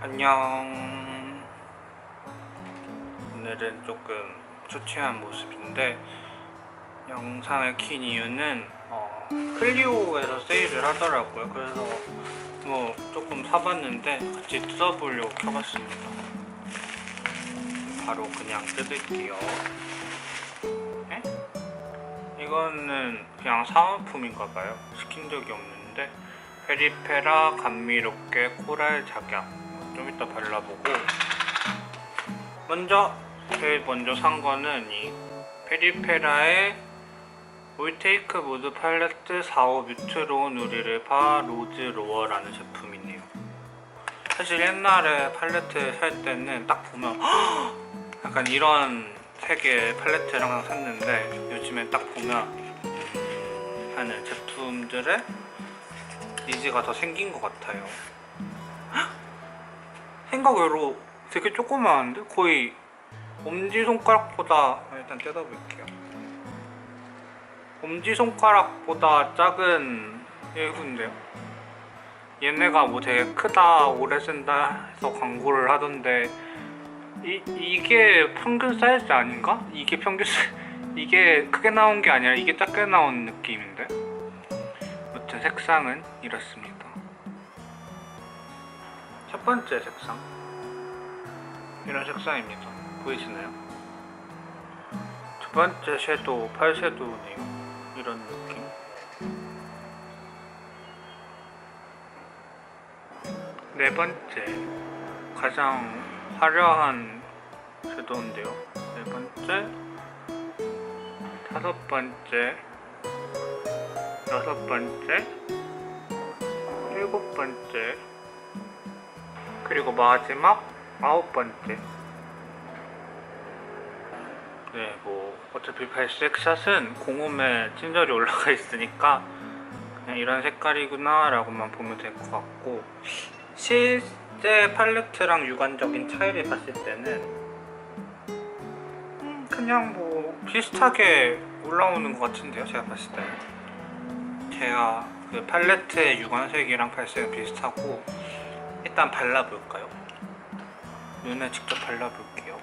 안녕. 오늘은 조금 초췌한 모습인데 영상을 킨 이유는 어, 클리오에서 세일을 하더라고요. 그래서 뭐 조금 사봤는데 같이 뜯어보려고 켜봤습니다. 바로 그냥 뜯을게요. 에? 이거는 그냥 사은품인가봐요. 시킨 적이 없는데 페리페라 감미롭게 코랄 작약 좀 이따 발라보고. 먼저 제일 먼저 산 거는 이 페리페라의 올테이크 무드 팔레트 45 뮤트로 누리를 바 로즈 로어라는 제품이네요. 사실 옛날에 팔레트 살 때는 딱 보면 약간 이런 색의 팔레트를 항상 샀는데 요즘엔 딱 보면 하는 제품들의 니즈가 더 생긴 것 같아요. 헉! 생각외로 되게 조그마한데 거의 엄지 손가락보다 일단 뜯어볼게요. 엄지 손가락보다 작은 일구인데요. 얘네가 뭐 되게 크다 오래 쓴다 해서 광고를 하던데 이 이게 평균 사이즈 아닌가? 이게 평균 사이즈 이게 크게 나온 게 아니라 이게 작게 나온 느낌인데. 아무튼 색상은 이렇습니다. 첫 번째 색상 이런 색상입니다. 보이시나요? 두 번째 섀도우 팔 섀도우네요. 이런 느낌. 네 번째 가장 화려한 섀도우인데요. 네 번째 다섯 번째 여섯 번째, 일곱 번째, 그리고 마지막 아홉 번째. 네, 뭐 어차피 발색 샷은 공홈에 친절히 올라가 있으니까 그냥 이런 색깔이구나 라고만 보면 될 것 같고 실제 팔레트랑 육안적인 차이를 봤을 때는 음, 그냥 뭐 비슷하게 올라오는 것 같은데요, 제가 봤을 때는. 제가 그 팔레트의 육안색이랑 발색은 비슷하고 일단 발라볼까요? 눈에 직접 발라볼게요.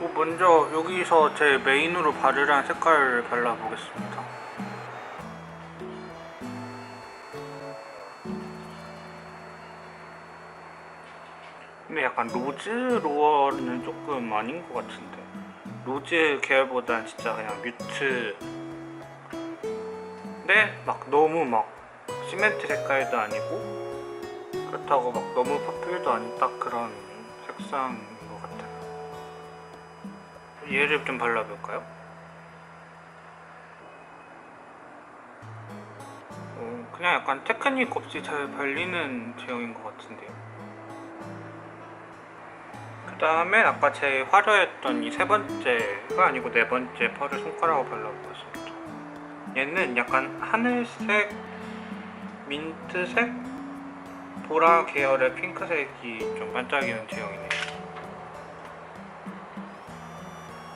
뭐 먼저 여기서 제 메인으로 바르라는 색깔을 발라보겠습니다. 근데 약간 로즈 로어는 조금 아닌 것 같은데 로즈 계열보단 진짜 그냥 뮤트 근데 막 너무 막 시멘트 색깔도 아니고 그렇다고 막 너무 퍼플도 아닌 딱 그런 색상인 것 같아요. 얘를 좀 발라볼까요? 어, 그냥 약간 테크닉 없이 잘 발리는 제형인 것 같은데요. 그 다음에 아까 제일 화려했던 이 세 번째가 아니고 네 번째 펄을 손가락으로 발라보겠습니다. 얘는 약간 하늘색, 민트색, 보라 계열의 핑크색이 좀 반짝이는 제형이네요.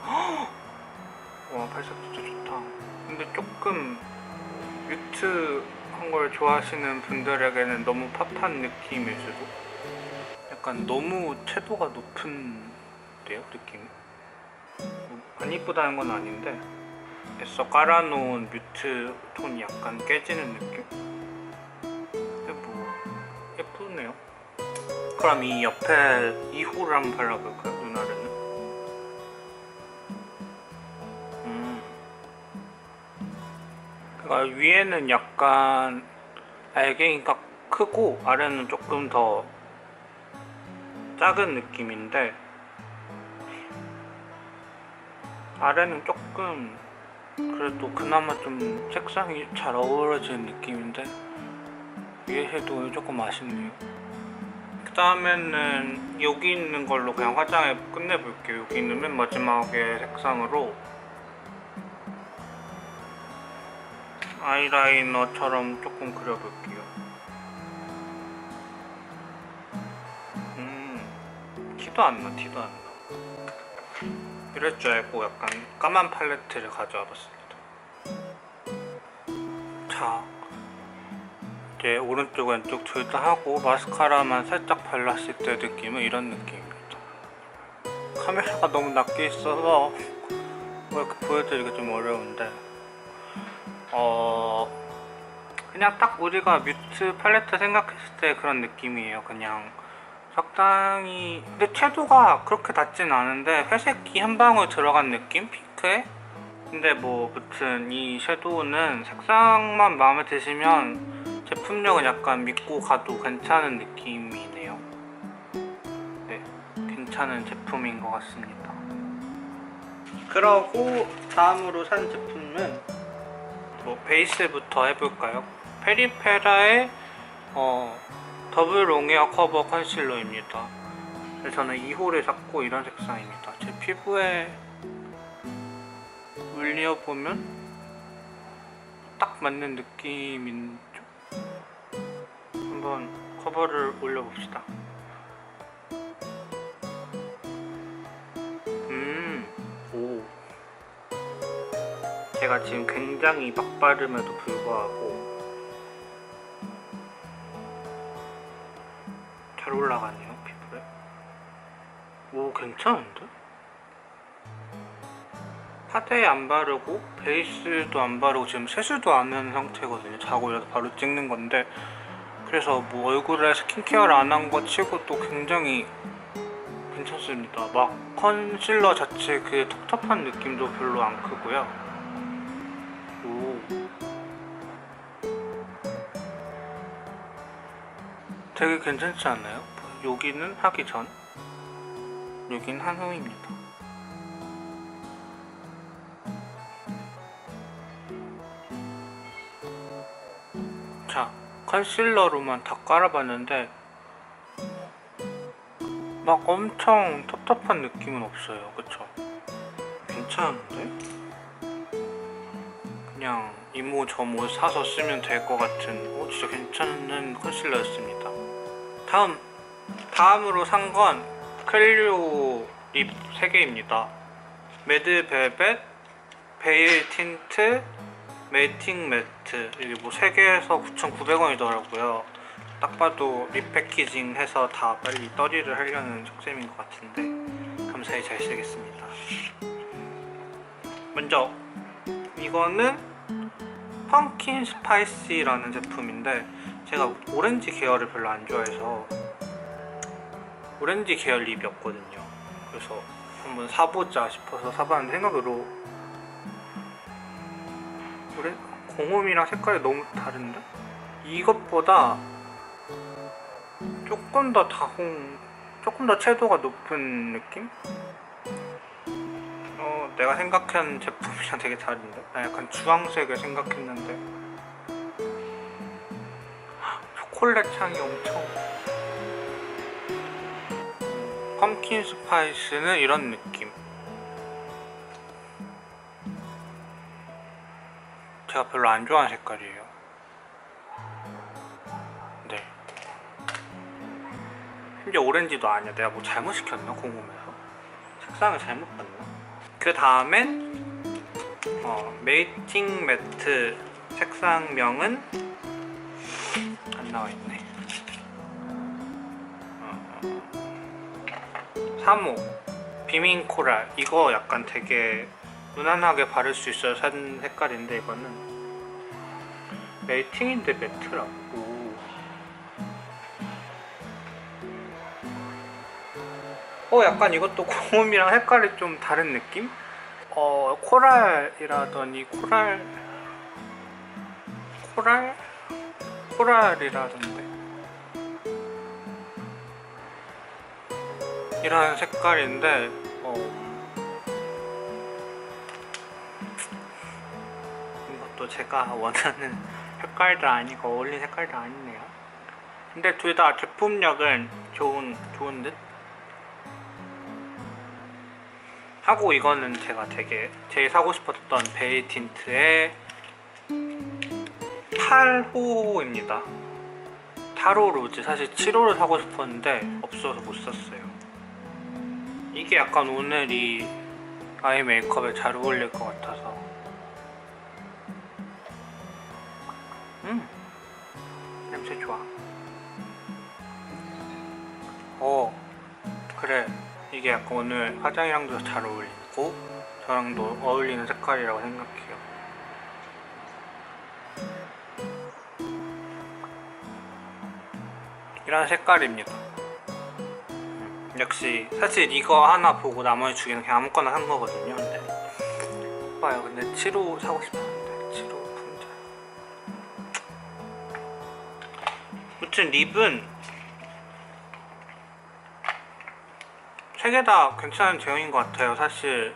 와 발색 진짜 좋다. 근데 조금 뮤트한 걸 좋아하시는 분들에게는 너무 팝한 느낌일 수도. 약간 너무 채도가 높은데요 느낌이. 뭐안 이쁘다는 건 아닌데 애써 깔아놓은 뮤트 톤이 약간 깨지는 느낌? 그럼 이 옆에 이호를 한번 발라볼까요? 눈아래는 음. 그러니까 위에는 약간 알갱이가 크고 아래는 조금 더 작은 느낌인데 아래는 조금 그래도 그나마 좀 색상이 잘 어우러지는 느낌인데 위에 섀도우 조금 아쉽네요 그 다음에는 여기 있는 걸로 그냥 화장을 끝내볼게요. 여기 있는 맨 마지막에 색상으로. 아이라이너처럼 조금 그려볼게요. 음 티도 안나 티도 안나. 이럴 줄 알고 약간 까만 팔레트를 가져와 봤습니다. 자, 이제 오른쪽 왼쪽 둘 다 하고 마스카라만 살짝 발랐을 때 느낌은 이런 느낌입니다. 카메라가 너무 낮게 있어서 뭐 이렇게 보여드리기 좀 어려운데 어 그냥 딱 우리가 뮤트 팔레트 생각했을 때 그런 느낌이에요. 그냥 적당히 근데 채도가 그렇게 낮진 않은데 회색이 한 방울 들어간 느낌 핑크에 근데 뭐 무튼 이 섀도우는 색상만 마음에 드시면 제품력은 약간 믿고 가도 괜찮은 느낌이네요. 네, 괜찮은 제품인 것 같습니다. 그러고 다음으로 산 제품은 뭐 베이스부터 해볼까요? 페리페라의 어, 더블 롱웨어 커버 컨실러입니다. 저는 2호를 샀고 이런 색상입니다. 제 피부에 물리어 보면 딱 맞는 느낌인 죠 한번 커버를 올려봅시다. 음, 오. 제가 지금 굉장히 막바름에도 불구하고 잘 올라가네요 피부에. 오 괜찮은데? 파데 안 바르고 베이스도 안 바르고 지금 세수도 안 한 상태거든요. 자고 일어나서 바로 찍는 건데 그래서 뭐 얼굴에 스킨케어를 안한거 치고 또 굉장히 괜찮습니다. 막 컨실러 자체 그 텁텁한 느낌도 별로 안 크고요. 오. 되게 괜찮지 않나요? 여기는 하기 전, 여긴 한 후입니다. 컨실러로만 다 깔아봤는데 막 엄청 텁텁한 느낌은 없어요. 그쵸? 괜찮은데? 그냥 이모 저모 사서 쓰면 될 것 같은 어, 진짜 괜찮은 컨실러였습니다. 다음 다음으로 산 건 클리오 립 3개입니다. 매드 벨벳, 베일 틴트, 매팅 매트 이게 뭐 3개에서 9,900원이더라고요. 딱 봐도 립 패키징 해서 다 빨리 떨이를 하려는 속셈인 것 같은데 감사히 잘 쓰겠습니다. 먼저 이거는 펑킨 스파이시라는 제품인데 제가 오렌지 계열을 별로 안 좋아해서 오렌지 계열 립이었거든요. 그래서 한번 사보자 싶어서 사봤는데 생각으로 오렌 공홈이랑 색깔이 너무 다른데? 이것보다 조금 더 다홍, 조금 더 채도가 높은 느낌? 어, 내가 생각한 제품이랑 되게 다른데? 나 약간 주황색을 생각했는데 초콜릿 향이 엄청 펌킨 스파이스는 이런 느낌 제가 별로 안 좋아하는 색깔이에요. 네. 심지어 오렌지도 아니야. 내가 뭐 잘못 시켰나 공홈에서. 색상을 잘못 봤나? 그 다음엔 어, 메이팅 매트 색상명은 안 나와 있네. 어, 3호. 비밍 코랄. 이거 약간 되게 무난하게 바를 수 있어서 산 색깔인데 이거는 메이팅인데 매트라고. 어 약간 이것도 고음이랑 색깔이 좀 다른 느낌? 어 코랄이라더니 코랄 코랄 코랄이라던데 이런 색깔인데 어 제가 원하는 색깔도 아니고 어울리는 색깔도 아니네요. 근데 둘 다 제품력은 좋은 좋은 듯. 하고 이거는 제가 되게 제일 사고 싶었던 베이 틴트의 8호입니다. 8호 로즈 사실 7호를 사고 싶었는데 없어서 못 샀어요. 이게 약간 오늘 이 아이 메이크업에 잘 어울릴 것 같아서 음 냄새 좋아. 어, 그래. 이게 약간 오늘 화장이랑도 잘 어울리고 저랑도 어울리는 색깔이라고 생각해요. 이런 색깔입니다. 음, 역시 사실 이거 하나 보고 나머지 두 개는 그냥 아무거나 산 거거든요. 근데 봐요. 근데 7호 사고 싶었는 무튼 립은 세 개 다 괜찮은 제형인 것 같아요. 사실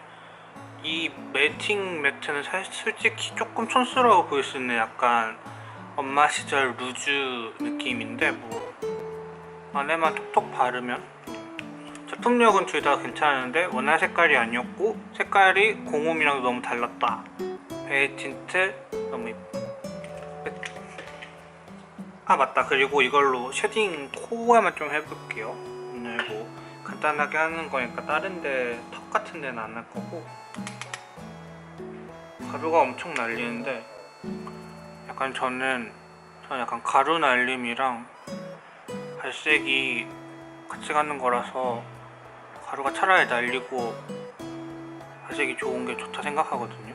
이 매팅 매트는 사실 솔직히 조금 촌스러워 보일 수 있는 약간 엄마 시절 루즈 느낌인데 뭐 안에만 톡톡 바르면 제품력은 둘 다 괜찮은데 원할 색깔이 아니었고 색깔이 공홈이랑 너무 달랐다. 베이 틴트 너무 이뻐. 아 맞다 그리고 이걸로 쉐딩 코에만 좀 해볼게요. 오늘 뭐 간단하게 하는 거니까 다른데 턱 같은 데는 안 할 거고 가루가 엄청 날리는데 약간 저는 저는 약간 가루 날림이랑 발색이 같이 가는 거라서 가루가 차라리 날리고 발색이 좋은 게 좋다 생각하거든요.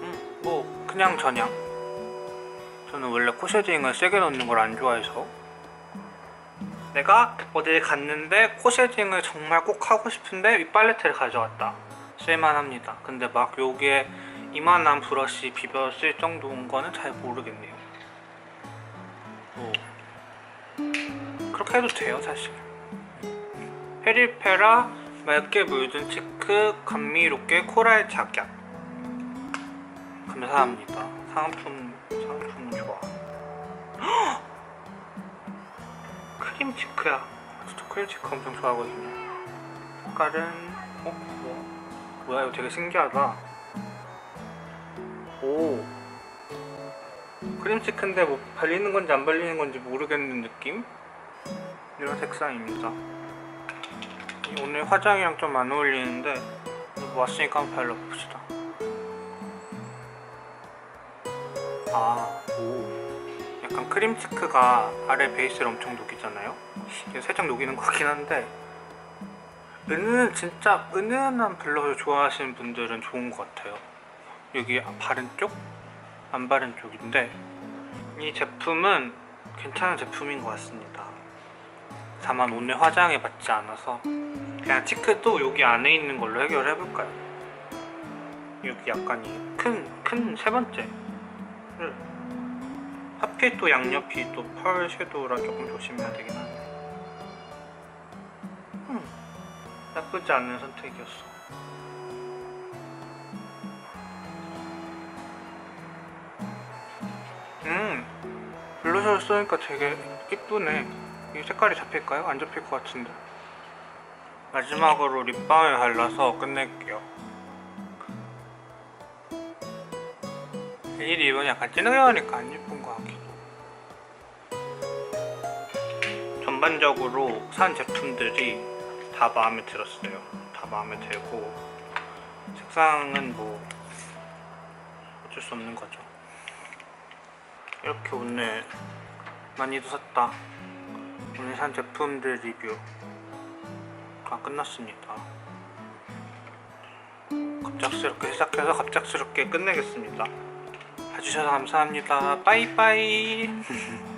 음, 뭐 그냥 저냥. 저는 원래 코쉐딩을 세게 넣는 걸 안 좋아해서 내가 어딜 갔는데 코쉐딩을 정말 꼭 하고 싶은데 이 팔레트를 가져왔다. 쓸만합니다. 근데 막 요게 이만한 브러쉬 비벼 쓸 정도인 거는 잘 모르겠네요. 뭐 그렇게 해도 돼요 사실. 페리페라 맑게 물든 치크 감미롭게 코랄 작약. 감사합니다. 상품. 크림 치크야. 진짜 크림 치크 엄청 좋아하거든요. 색깔은 어 뭐야? 뭐야 이거 되게 신기하다. 오 크림 치크인데 뭐 발리는 건지 안 발리는 건지 모르겠는 느낌? 이런 색상입니다. 오늘 화장이랑 좀 안 어울리는데 뭐 왔으니까 한번 발라봅시다. 아, 오. 약간 크림 치크가 아래 베이스를 엄청 녹이잖아요. 살짝 녹이는 것 같긴 한데 은은 진짜 은은한 블러셔 좋아하시는 분들은 좋은 것 같아요. 여기 바른 쪽, 안 바른 쪽인데 이 제품은 괜찮은 제품인 것 같습니다. 다만 오늘 화장에 맞지 않아서 그냥 치크도 여기 안에 있는 걸로 해결해 볼까요? 여기 약간 이 큰 큰 세 번째를 하필 또 양옆이 또 펄 섀도우라 조금 조심해야 되긴 하네. 음, 나쁘지 않은 선택이었어. 음, 블러셔를 쓰니까 되게 이쁘네. 이 색깔이 잡힐까요? 안 잡힐 것 같은데. 마지막으로 립밤을 발라서 끝낼게요. 이 립은 약간 진하니까 안 예쁜 것 같기 전반적으로 산 제품들이 다 마음에 들었어요. 다 마음에 들고 색상은 뭐 어쩔 수 없는 거죠. 이렇게 오늘 많이도 샀다. 오늘 산 제품들 리뷰 다 끝났습니다. 갑작스럽게 시작해서 갑작스럽게 끝내겠습니다. 봐주셔서 감사합니다. 빠이빠이.